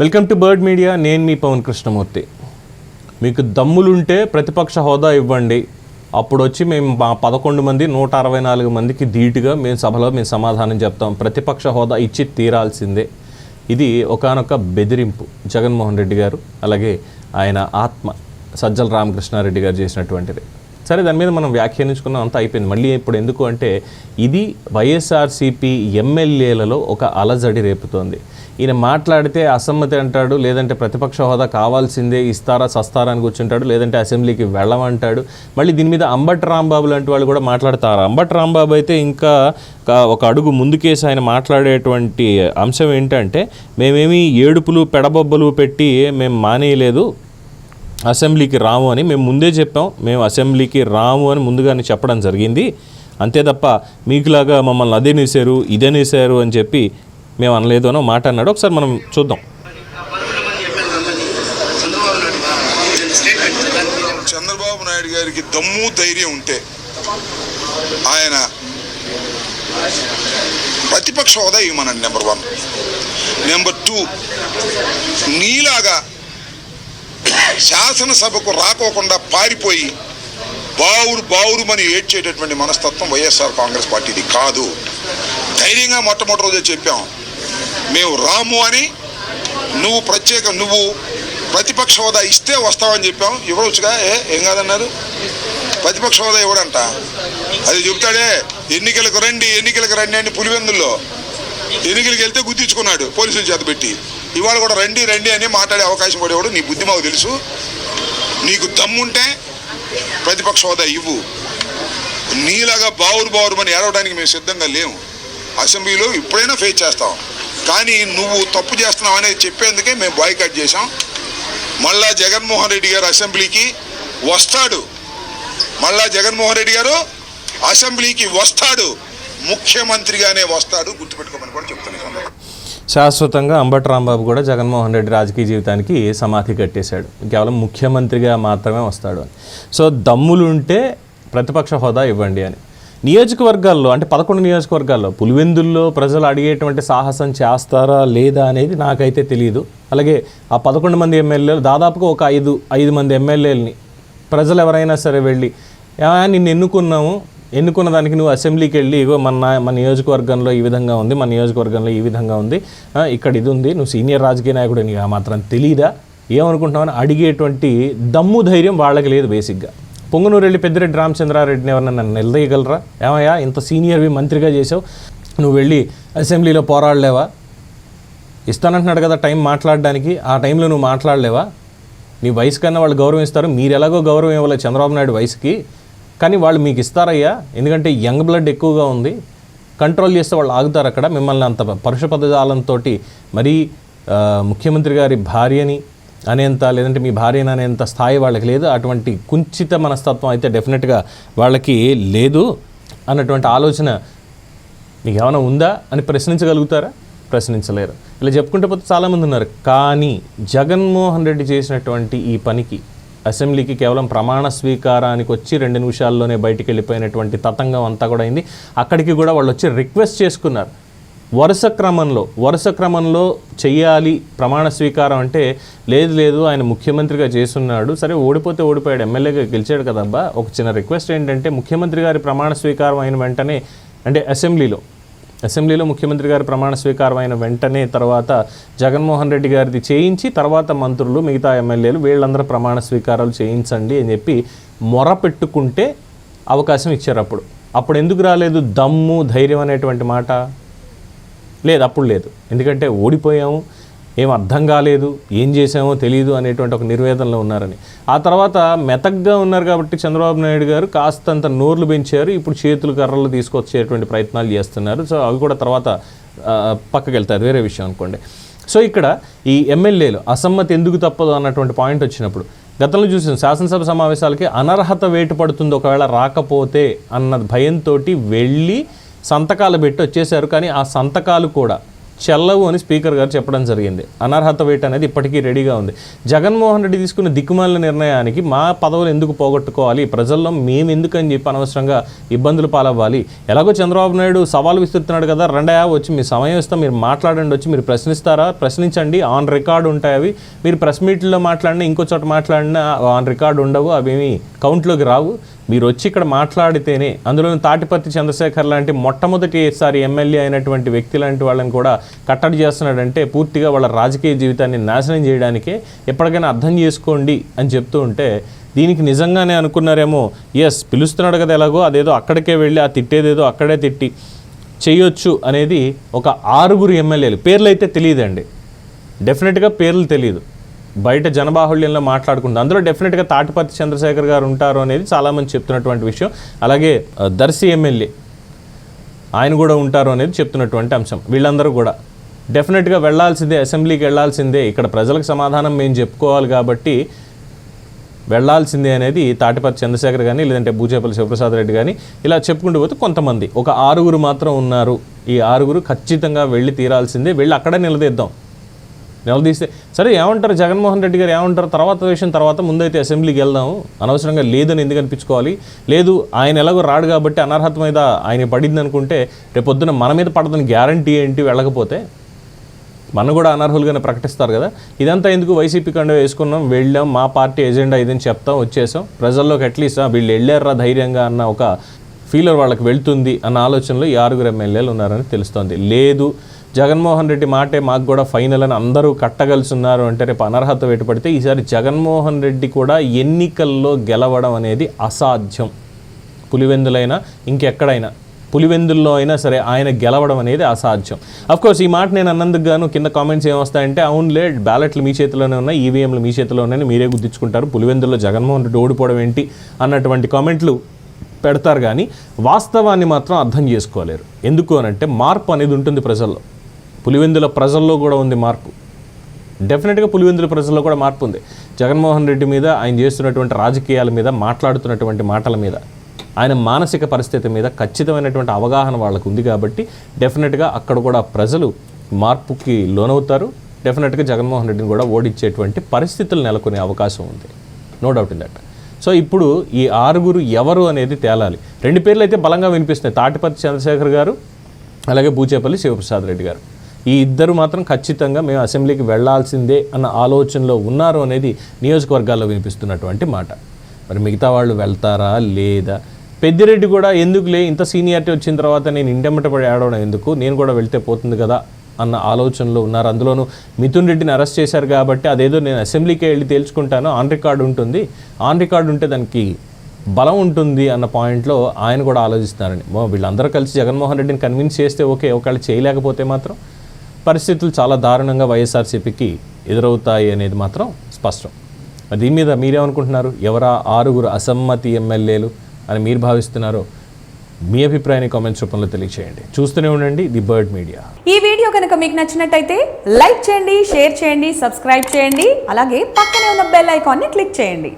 Welcome to bird media నేను మీ పవన్ కృష్ణమూర్తి. మీకు దమ్ములుంటే ప్రతిపక్ష హోదా ఇవ్వండి. అప్పుడు వచ్చి మేము మా పదకొండు మంది నూట అరవై నాలుగు మందికి ధీటుగా మేము సభలో మేము సమాధానం చెప్తాం. ప్రతిపక్ష హోదా ఇచ్చి తీరాల్సిందే. ఇది ఒకానొక బెదిరింపు. జగన్మోహన్ రెడ్డి గారు అలాగే ఆయన ఆత్మ సజ్జల రామకృష్ణారెడ్డి గారు చేసినటువంటిది. సరే దాని మీద మనం వ్యాఖ్యానించుకున్నాం అంతా అయిపోయింది. మళ్ళీ ఇప్పుడు ఎందుకు అంటే ఇది వైఎస్ఆర్సీపీ ఎమ్మెల్యేలలో ఒక అలజడి రేపుతోంది. ఈయన మాట్లాడితే అసమ్మతి అంటాడు లేదంటే ప్రతిపక్ష హోదా కావాల్సిందే ఇస్తారా సస్తారా అని కూర్చుంటాడు లేదంటే అసెంబ్లీకి వెళ్ళమంటాడు. మళ్ళీ దీని మీద అంబట్ రాంబాబు లాంటి వాళ్ళు కూడా మాట్లాడతారు? అంబట్ రాంబాబు అయితే ఇంకా ఒక అడుగు ముందుకేసి ఆయన మాట్లాడేటువంటి అంశం ఏంటంటే మేమేమి ఏడుపులు పెడబొబ్బలు పెట్టి మేము మానేయలేదు అసెంబ్లీకి రాము అని మేము ముందే చెప్పాం మేము అసెంబ్లీకి రాము అని ముందుగానే చెప్పడం జరిగింది. అంతే తప్ప మీకులాగా మమ్మల్ని అదేనేశారు ఇదేనేశారు అని చెప్పి మేము అనలేదు అని మాట అన్నాడు. ఒకసారి మనం చూద్దాం. చంద్రబాబు నాయుడు గారికి దమ్ము ధైర్యం ఉంటే ఆయన ప్రతిపక్ష హోదా ఇవ్వమనండి నెంబర్ వన్ నెంబర్ టూ నీలాగా శాసనసభకు రాకోకుండా పారిపోయి బావురు బావురుమని ఏడ్చేటటువంటి మనస్తత్వం వైఎస్ఆర్ కాంగ్రెస్ పార్టీది కాదు. ధైర్యంగా మొట్టమొదటి రోజే చెప్పాం. మేము రాము అని నువ్వు ప్రత్యేక నువ్వు ప్రతిపక్ష హోదా ఇస్తే వస్తావని చెప్పాం. ఇవ్వవచ్చుగా ఏ ఏం కాదన్నారు? ప్రతిపక్ష హోదా ఇవ్వడంట అది చెబుతాడే ఎన్నికలకు రండి ఎన్నికలకు రండి అని పులివెందుల్లో. ఎన్నికలకు వెళ్తే గుర్తించుకున్నాడు పోలీసులు చేత పెట్టి. ఇవాళ కూడా రండి రండి అని మాట్లాడే అవకాశం కూడా ఇవ్వడు నీ బుద్ధి మాకు తెలుసు. నీకు దమ్ముంటే ప్రతిపక్ష హోదా ఇవ్వు. నీలాగా బావురు బావురు అని ఏడవడానికి మేము సిద్ధంగా లేము. అసెంబ్లీలో ఇప్పుడైనా ఫేస్ చేస్తాం. కానీ నువ్వు తప్పు చేస్తున్నావు అనేది చెప్పేందుకే మేము బాయ్కాట్ చేశాం. మళ్ళా జగన్మోహన్ రెడ్డి గారు అసెంబ్లీకి వస్తాడు. మళ్ళా జగన్మోహన్ రెడ్డి గారు అసెంబ్లీకి వస్తాడు. ముఖ్యమంత్రిగానే వస్తాడు. గుర్తుపెట్టుకోమని కూడా చెప్తున్నాను శాశ్వతంగా అంబటి రాంబాబు కూడా జగన్మోహన్ రెడ్డి రాజకీయ జీవితానికి సమాధి కట్టేశాడు. కేవలం ముఖ్యమంత్రిగా మాత్రమే వస్తాడు అని. సో దమ్ములుంటే ప్రతిపక్ష హోదా ఇవ్వండి అని. నియోజకవర్గాల్లో అంటే పదకొండు నియోజకవర్గాల్లో పులివెందుల్లో ప్రజలు అడిగేటువంటి సాహసం చేస్తారా లేదా అనేది నాకైతే తెలియదు అలాగే ఆ పదకొండు మంది ఎమ్మెల్యేలు దాదాపుగా ఒక ఐదు ఐదు మంది ఎమ్మెల్యేలని ప్రజలు ఎవరైనా సరే వెళ్ళి నిన్ను ఎన్నుకున్నాము ఎన్నుకున్న దానికి నువ్వు అసెంబ్లీకి వెళ్ళి ఇగో మన మన నియోజకవర్గంలో ఈ విధంగా ఉంది మన నియోజకవర్గంలో ఈ విధంగా ఉంది ఇక్కడ ఇది ఉంది నువ్వు సీనియర్ రాజకీయ నాయకుడు నీకు మాత్రం తెలియదా ఏమనుకుంటున్నావని అడిగేటువంటి దమ్ము ధైర్యం వాళ్ళకి లేదు బేసిక్గా. పొంగనూరు వెళ్ళి పెద్దిరెడ్డి రామచంద్రారెడ్డిని ఎవరన్నా నన్ను నిలదీయగలరా? ఏమయ్యా ఇంత సీనియర్వి మంత్రిగా చేసావు నువ్వు వెళ్ళి అసెంబ్లీలో పోరాడలేవా? ఇస్తానంటున్నాడు కదా టైం మాట్లాడడానికి ఆ టైంలో నువ్వు మాట్లాడలేవా? నీ వయసు కన్నా వాళ్ళు గౌరవం ఇస్తారు. మీరు ఎలాగో గౌరవం ఇవ్వాలి చంద్రబాబు నాయుడు వయసుకి. కానీ వాళ్ళు మీకు ఇస్తారయ్యా. ఎందుకంటే యంగ్ బ్లడ్ ఎక్కువగా ఉంది. కంట్రోల్ చేస్తే వాళ్ళు ఆగుతారు అక్కడ. మిమ్మల్ని అంత పరుష పదజాలంతో మరీ ముఖ్యమంత్రి గారి భార్యని అనేంత లేదంటే మీ భార్య అనేంత స్థాయి వాళ్ళకి లేదు. అటువంటి కుంచిత మనస్తత్వం అయితే డెఫినెట్గా వాళ్ళకి లేదు అన్నటువంటి ఆలోచన మీకు ఏమైనా ఉందా అని ప్రశ్నించగలుగుతారా? ప్రశ్నించలేరు. ఇలా చెప్పుకుంటే పోతే చాలామంది ఉన్నారు. కానీ జగన్మోహన్ రెడ్డి చేసినటువంటి ఈ పనికి అసెంబ్లీకి కేవలం ప్రమాణ స్వీకారానికి వచ్చి రెండు నిమిషాల్లోనే బయటికి వెళ్ళిపోయినటువంటి తతంగం అంతా కూడా అయింది. అక్కడికి కూడా వాళ్ళు వచ్చి రిక్వెస్ట్ చేసుకున్నారు. వరుస క్రమంలో వరుస క్రమంలో చెయ్యాలి ప్రమాణ స్వీకారం అంటే లేదు లేదు ఆయన ముఖ్యమంత్రిగా చేస్తున్నాడు. సరే ఓడిపోతే ఓడిపోయాడు ఎమ్మెల్యేగా గెలిచాడు కదబ్బా. ఒక చిన్న రిక్వెస్ట్ ఏంటంటే ముఖ్యమంత్రి గారి ప్రమాణ స్వీకారం అయిన వెంటనే అంటే అసెంబ్లీలో అసెంబ్లీలో ముఖ్యమంత్రి గారి ప్రమాణ స్వీకారం అయిన వెంటనే తర్వాత జగన్మోహన్ రెడ్డి గారిది చేయించి తర్వాత మంత్రులు మిగతా ఎమ్మెల్యేలు వీళ్ళందరూ ప్రమాణ స్వీకారాలు చేయించండి అని చెప్పి మొర పెట్టుకుంటే అవకాశం ఇచ్చారు అప్పుడు. అప్పుడు ఎందుకు రాలేదు? దమ్ము ధైర్యం అనేటువంటి మాట. లేదు అప్పుడు లేదు. ఎందుకంటే ఓడిపోయాము ఏం అర్థం కాలేదు ఏం చేసామో తెలియదు అనేటువంటి ఒక నిర్వేదనలో ఉన్నారని. ఆ తర్వాత మెతగ్గా ఉన్నారు కాబట్టి చంద్రబాబు నాయుడు గారు కాస్తంత నోర్లు పెంచారు ఇప్పుడు చేతులు కర్రలు తీసుకొచ్చేటువంటి ప్రయత్నాలు చేస్తున్నారు. సో అవి కూడా తర్వాత పక్కకెళ్తారు పక్కకి వేరే విషయం అనుకోండి. సో ఇక్కడ ఈ ఎమ్మెల్యేలు అసమ్మతి ఎందుకు తప్పదు అన్నటువంటి పాయింట్ వచ్చినప్పుడు గతంలో చూసిన శాసనసభ సమావేశాలకి అనర్హత వేటు పడుతుంది ఒకవేళ రాకపోతే అన్న భయంతో వెళ్ళి సంతకాలు పెట్టి వచ్చేసారు కానీ ఆ సంతకాలు కూడా చెల్లవు అని స్పీకర్ గారు చెప్పడం జరిగింది. అనర్హత వేట అనేది ఇప్పటికీ రెడీగా ఉంది. జగన్మోహన్ రెడ్డి తీసుకున్న దిక్కుమాలిన నిర్ణయానికి మా పదవులు ఎందుకు పోగొట్టుకోవాలి? ప్రజల్లో మేము ఎందుకని అని చెప్పి అనవసరంగా ఇబ్బందులు పాలవ్వాలి? ఎలాగో చంద్రబాబు నాయుడు సవాల్ విస్తుతున్నాడు కదా రెండయా వచ్చి మీ సమయం ఇస్తాం మీరు మాట్లాడండి వచ్చి మీరు ప్రశ్నిస్తారా? ప్రశ్నించండి ఆన్ రికార్డు ఉంటాయి అవి. మీరు ప్రెస్ మీట్లో మాట్లాడినా ఇంకో చోట మాట్లాడినా ఆన్ రికార్డు ఉండవు అవేమి కౌంట్లోకి రావు. మీరు వచ్చి ఇక్కడ మాట్లాడితేనే అందులో తాటిపత్తి చంద్రశేఖర్ లాంటి మొట్టమొదటిసారి ఎమ్మెల్యే అయినటువంటి వ్యక్తి లాంటి వాళ్ళని కూడా కట్టడి చేస్తున్నాడంటే పూర్తిగా వాళ్ళ రాజకీయ జీవితాన్ని నాశనం చేయడానికే ఎప్పటికైనా అర్థం చేసుకోండి అని చెప్తూ ఉంటే దీనికి నిజంగానే అనుకున్నారేమో ఎస్ పిలుస్తున్నాడు కదా ఎలాగో అదేదో అక్కడికే వెళ్ళి ఆ తిట్టేదేదో అక్కడే తిట్టి చేయొచ్చు అనేది ఒక ఆరుగురు ఎమ్మెల్యేలు. పేర్లు అయితే తెలియదండి. డెఫినెట్గా పేర్లు తెలియదు. బయట జనబాహుళ్యంలో మాట్లాడుకుంటుంది అందులో డెఫినెట్గా తాటిపత్తి చంద్రశేఖర్ గారు ఉంటారు అనేది చాలామంది చెప్తున్నటువంటి విషయం. అలాగే దర్శి ఎమ్మెల్యే ఆయన కూడా ఉంటారు అనేది చెప్తున్నటువంటి అంశం. వీళ్ళందరూ కూడా డెఫినెట్గా వెళ్ళాల్సిందే అసెంబ్లీకి వెళ్ళాల్సిందే ఇక్కడ ప్రజలకు సమాధానం మేము చెప్పుకోవాలి కాబట్టి వెళ్ళాల్సిందే అనేది తాటిపత్తి చంద్రశేఖర్ కానీ లేదంటే బూచేపల్లి శివప్రసాద్ రెడ్డి కానీ ఇలా చెప్పుకుంటూ పోతే కొంతమంది ఒక ఆరుగురు మాత్రం ఉన్నారు. ఈ ఆరుగురు ఖచ్చితంగా వెళ్ళి తీరాల్సిందే. వెళ్ళి అక్కడే నిలదీద్దాం. నిలదీస్తే సరే ఏమంటారు? జగన్మోహన్ రెడ్డి గారు ఏమంటారు? తర్వాత విషయం తర్వాత ముందైతే అసెంబ్లీకి వెళ్దాము అనవసరంగా లేదని ఎందుకు అనిపించుకోవాలి? లేదు ఆయన ఎలాగో రాడు కాబట్టి అనర్హత మీద ఆయన పడింది అనుకుంటే రేపొద్దున మన మీద పడదని గ్యారంటీ ఏంటి వెళ్ళకపోతే? మన కూడా అనర్హులుగానే ప్రకటిస్తారు కదా. ఇదంతా ఎందుకు వైసీపీ కండ వేసుకున్నాం? వెళ్ళాం మా పార్టీ ఎజెండా ఇదని చెప్తాం వచ్చేసాం. ప్రజల్లోకి అట్లీస్ట్ వీళ్ళు వెళ్ళారా ధైర్యంగా అన్న ఒక ఫీలర్ వాళ్ళకి వెళ్తుంది అన్న ఆలోచనలో ఈ ఆరుగురు ఎమ్మెల్యేలు ఉన్నారని తెలుస్తోంది. లేదు జగన్మోహన్ రెడ్డి మాటే మాకు కూడా ఫైనల్ అని అందరూ కట్టగలిసి ఉన్నారు అంటే రేపు అనర్హత పెట్టుబడితే ఈసారి జగన్మోహన్ రెడ్డి కూడా ఎన్నికల్లో గెలవడం అనేది అసాధ్యం. పులివెందులైనా ఇంకెక్కడైనా పులివెందుల్లో అయినా సరే ఆయన గెలవడం అనేది అసాధ్యం. కోర్స్ ఈ మాట నేను అన్నందుకు గాను కింద కామెంట్స్ ఏమొస్తాయంటే అవునులే బ్యాలెట్లు మీ చేతిలోనే ఉన్నాయి ఈవీఎంలు మీ చేతిలో ఉన్నాయని మీరే గుర్తించుకుంటారు. పులివెందుల్లో జగన్మోహన్ రెడ్డి ఓడిపోవడం ఏంటి అన్నటువంటి కామెంట్లు పెడతారు కానీ వాస్తవాన్ని మాత్రం అర్థం చేసుకోలేరు. ఎందుకు అనంటే మార్పు అనేది ఉంటుంది ప్రజల్లో. పులివెందుల ప్రజల్లో కూడా ఉంది మార్పు. డెఫినెట్గా పులివెందుల ప్రజల్లో కూడా మార్పు ఉంది. జగన్మోహన్ రెడ్డి మీద ఆయన చేస్తున్నటువంటి రాజకీయాల మీద మాట్లాడుతున్నటువంటి మాటల మీద ఆయన మానసిక పరిస్థితి మీద ఖచ్చితమైనటువంటి అవగాహన వాళ్ళకు ఉంది కాబట్టి డెఫినెట్గా అక్కడ కూడా ప్రజలు మార్పుకి లోనవుతారు. డెఫినెట్గా జగన్మోహన్ రెడ్డిని కూడా ఓడించేటువంటి పరిస్థితులు నెలకొనే అవకాశం ఉంది. No doubt in that so ఇప్పుడు ఈ ఆరుగురు ఎవరు అనేది తేలాలి. రెండు పేర్లు అయితే బలంగా వినిపిస్తున్నాయి. తాటిపత్తి చంద్రశేఖర్ గారు అలాగే బూచేపల్లి శివప్రసాద్ రెడ్డి గారు. ఈ ఇద్దరు మాత్రం ఖచ్చితంగా మేము అసెంబ్లీకి వెళ్ళాల్సిందే అన్న ఆలోచనలో ఉన్నారు అనేది నియోజకవర్గాల్లో వినిపిస్తున్నటువంటి మాట. మరి మిగతా వాళ్ళు వెళ్తారా లేదా? పెద్దిరెడ్డి కూడా ఎందుకులే ఇంత సీనియారిటీ వచ్చిన తర్వాత నేను ఇంటెమ్మట పడి ఆడవడం ఎందుకు? నేను కూడా వెళ్తే పోతుంది కదా అన్న ఆలోచనలో ఉన్నారు. అందులోనూ మిథున్ రెడ్డిని అరెస్ట్ చేశారు కాబట్టి అదేదో నేను అసెంబ్లీకే వెళ్ళి తేల్చుకుంటాను ఆన్ రికార్డు ఉంటుంది. ఆన్ రికార్డు ఉంటే దానికి బలం ఉంటుంది అన్న పాయింట్లో ఆయన కూడా ఆలోచిస్తున్నారని వీళ్ళందరూ కలిసి జగన్మోహన్ రెడ్డిని కన్విన్స్ చేస్తే ఓకే ఒకవేళ చేయలేకపోతే మాత్రం పరిస్థితులు చాలా దారుణంగా వైఎస్ఆర్సీపీకి ఎదురవుతాయి అనేది మాత్రం స్పష్టం. దీని మీద మీరేమనుకుంటున్నారు? ఎవరా ఆరుగురు అసమ్మతి ఎమ్మెల్యేలు అని మీరు భావిస్తున్నారో మీ అభిప్రాయాన్ని కామెంట్స్ రూపంలో తెలియచేయండి. చూస్తూనే ఉండండి ది బర్డ్ మీడియా. ఈ వీడియో కనుక మీకు నచ్చినట్టయితే లైక్ చేయండి షేర్ చేయండి సబ్స్క్రైబ్ చేయండి అలాగే పక్కనే ఉన్న బెల్ ఐకాన్ని క్లిక్ చేయండి.